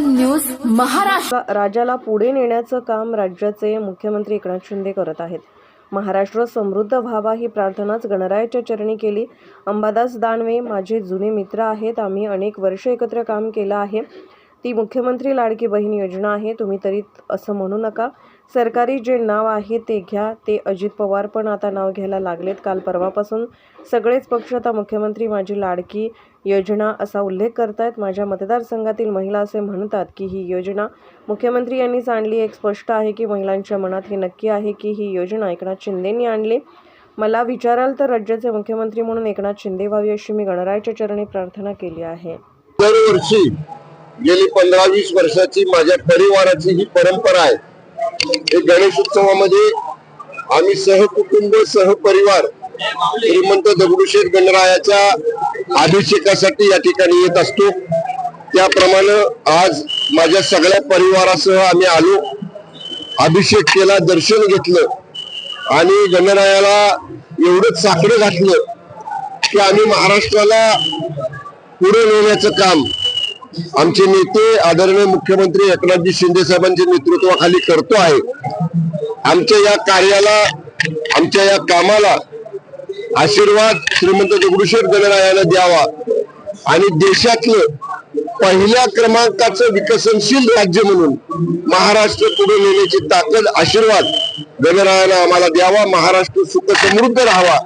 News Maharashtra. राज्याला पुढे नेण्याचं काम राज्याचे मुख्यमंत्री एकनाथ शिंदे करत आहेत. महाराष्ट्र समृद्ध व्हावा ही प्रार्थनाच गणरायाच्या चरणी केली. अंबादास दानवे माझे जुने मित्र आहेत. आम्ही अनेक वर्ष एकत्र काम केलं आहे. ती मुख्यमंत्री लाडकी बहीण योजना आहे तुम्ही तरी असं म्हणू नका. सरकारी जे नाव आहे ते घ्या. ते अजित पवार पण आता नाव घ्यायला लागलेत. काल परवापासून सगळेच पक्ष आता मुख्यमंत्री माझी लाडकी योजना असा उल्लेख करतायत. माझ्या मतदारसंघातील महिला असे म्हणतात की ही योजना मुख्यमंत्री यांनीच आणली. एक स्पष्ट आहे की महिलांच्या मनात हे नक्की आहे की ही योजना एकनाथ शिंदेंनी आणली. मला विचाराल तर राज्याचे मुख्यमंत्री म्हणून एकनाथ शिंदे व्हावी अशी मी गणरायाच्या चरणी प्रार्थना केली आहे. दरवर्षी गेली पंधरा वीस वर्षाची माझ्या परिवाराची ही परंपरा आहे. हे गणेश उत्सवामध्ये आम्ही सहकुटुंब सहपरिवार श्रीमंत दगडूशेठ गणरायाच्या अभिषेकासाठी या ठिकाणी येत असतो. त्याप्रमाणे आज माझ्या सगळ्या परिवारासह आम्ही आलो. अभिषेक केला दर्शन घेतलं आणि गणरायाला एवढंच साकडं घातलं की आम्ही महाराष्ट्राला पुढे नेण्याचं काम आमचे नेते आदरणीय मुख्यमंत्री एकनाथजी शिंदे साहेबांच्या नेतृत्वाखाली करतो आहे. आमच्या या कार्याला आमच्या या कामाला आशीर्वाद श्रीमंत दगडूशेठ गणरायाला द्यावा आणि देशातलं पहिल्या क्रमांकाचं विकसनशील राज्य म्हणून महाराष्ट्र पुढे नेण्याची ताकद आशीर्वाद गणरायाला आम्हाला द्यावा महाराष्ट्र सुख समृद्ध राहावा.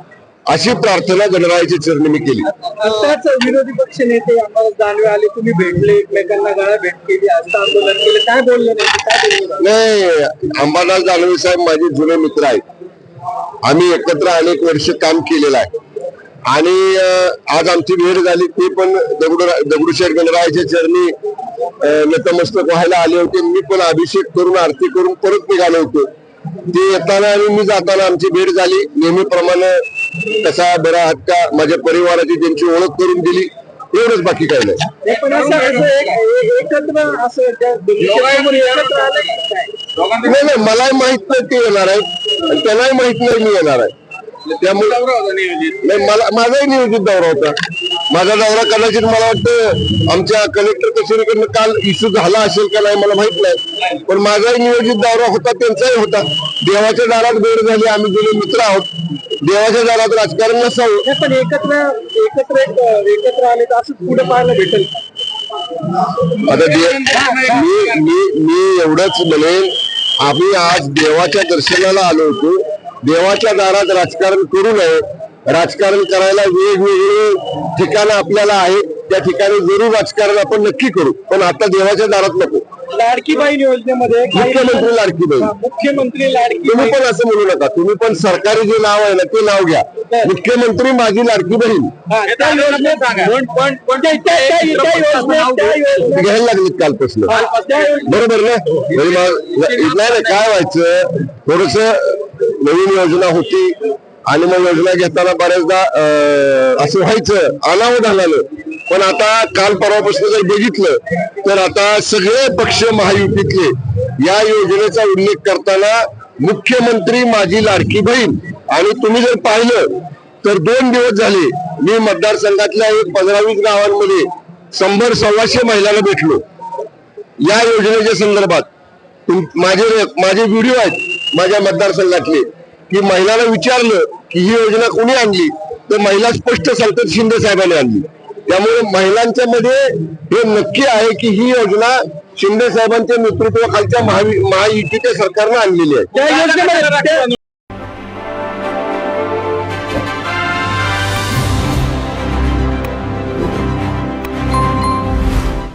अशी प्रार्थना गणरायाच्या चरणी मी केली. आताच विरोधी पक्ष नेते आम्हाला दानवे आले तुम्ही भेटले एकमेकांना गाळा भेट केली आज आंदोलन केलं. काय बोललं नाही काय बोललं? नाही अंबादास दानवे साहेब माझे जुने मित्र आहेत. आम्ही एकत्र अनेक वर्ष काम केलेलं आहे. आणि आज आमची भेट झाली ते पण दगडू दगडूशेठ गणरायाच्या चरणी नतमस्तक व्हायला आले होते. मी पण अभिषेक करून आरती करून परत निघालो होतो. ते येताना आणि मी जाताना आमची भेट झाली. नेहमीप्रमाणे कसा बरा हक्का माझ्या परिवाराची त्यांची ओळख करून दिली एवढंच बाकी काय? नाही नाही मलाही माहीत नाही ते येणार आहेत आणि त्यांनाही माहीत नाही मी येणार आहे त्यामुळे नाही मला माझाही नियोजित दौरा होता माझा दौरा कदाचित मला वाटतं आमच्या कलेक्टर कचेरीकडनं काल इश्यू झाला असेल का नाही मला माहीत नाही. पण माझाही नियोजित दौरा होता त्यांचाही होता. देवाच्या दारात भेट झाली आम्ही जुने मित्र आहोत. देवाच्या दारात राजकारण नसावं. पण एकत्र एकत्र एक- एकत्र आले तर असं पुढे पाहायला भेटेल. आता मी मी मी एवढंच म्हणेन आम्ही आज देवाच्या दर्शनाला आलो होतो. देवाच्या दारात राजकारण करू नये. राजकारण करायला वेगवेगळे ठिकाणं आपल्याला आहेत. त्या ठिकाणी जरूर राजकारण आपण नक्की करू. पण आता देवाच्या दारात नको. लाडकी बहीण योजनेमध्ये मुख्यमंत्री लाडकी बहीण मुख्यमंत्री लाडकी तुम्ही पण असं म्हणू नका. तुम्ही पण सरकारी जे नाव आहे ना ते नाव घ्या. मुख्यमंत्री माझी लाडकी बहीण हा, घ्यायला लागलीत कालपासून योजनेत- बरोबर ना? नाही, काय व्हायचं? थोडस नवीन योजना होती. आणि मग योजना घेताना बऱ्याचदा अं, असं व्हायचं. अनावध झालं पण आता काल परवापासून जर बघितलं तर आता सगळे पक्ष महायुतीतले या योजनेचा उल्लेख करताना मुख्यमंत्री माझी लाडकी बहीण. आणि तुम्ही जर पाहिलं तर दोन दिवस झाले मी मतदारसंघातल्या एक पंधरा वीस गावांमध्ये शंभर सव्वाशे महिलांना भेटलो. या योजनेच्या संदर्भात तुम- माझे माझे व्हिडिओ आहेत माझ्या मतदारसंघातले. की महिलांना विचारलं की ही योजना कोणी आणली? तर महिला स्पष्ट सांगतात शिंदे साहेबांनी आणली. त्यामुळे महिलांच्या मध्ये हे नक्की आहे की ही योजना शिंदे साहेबांच्या नेतृत्वाखालच्या महायुतीच्या सरकारनं आणलेली आहे.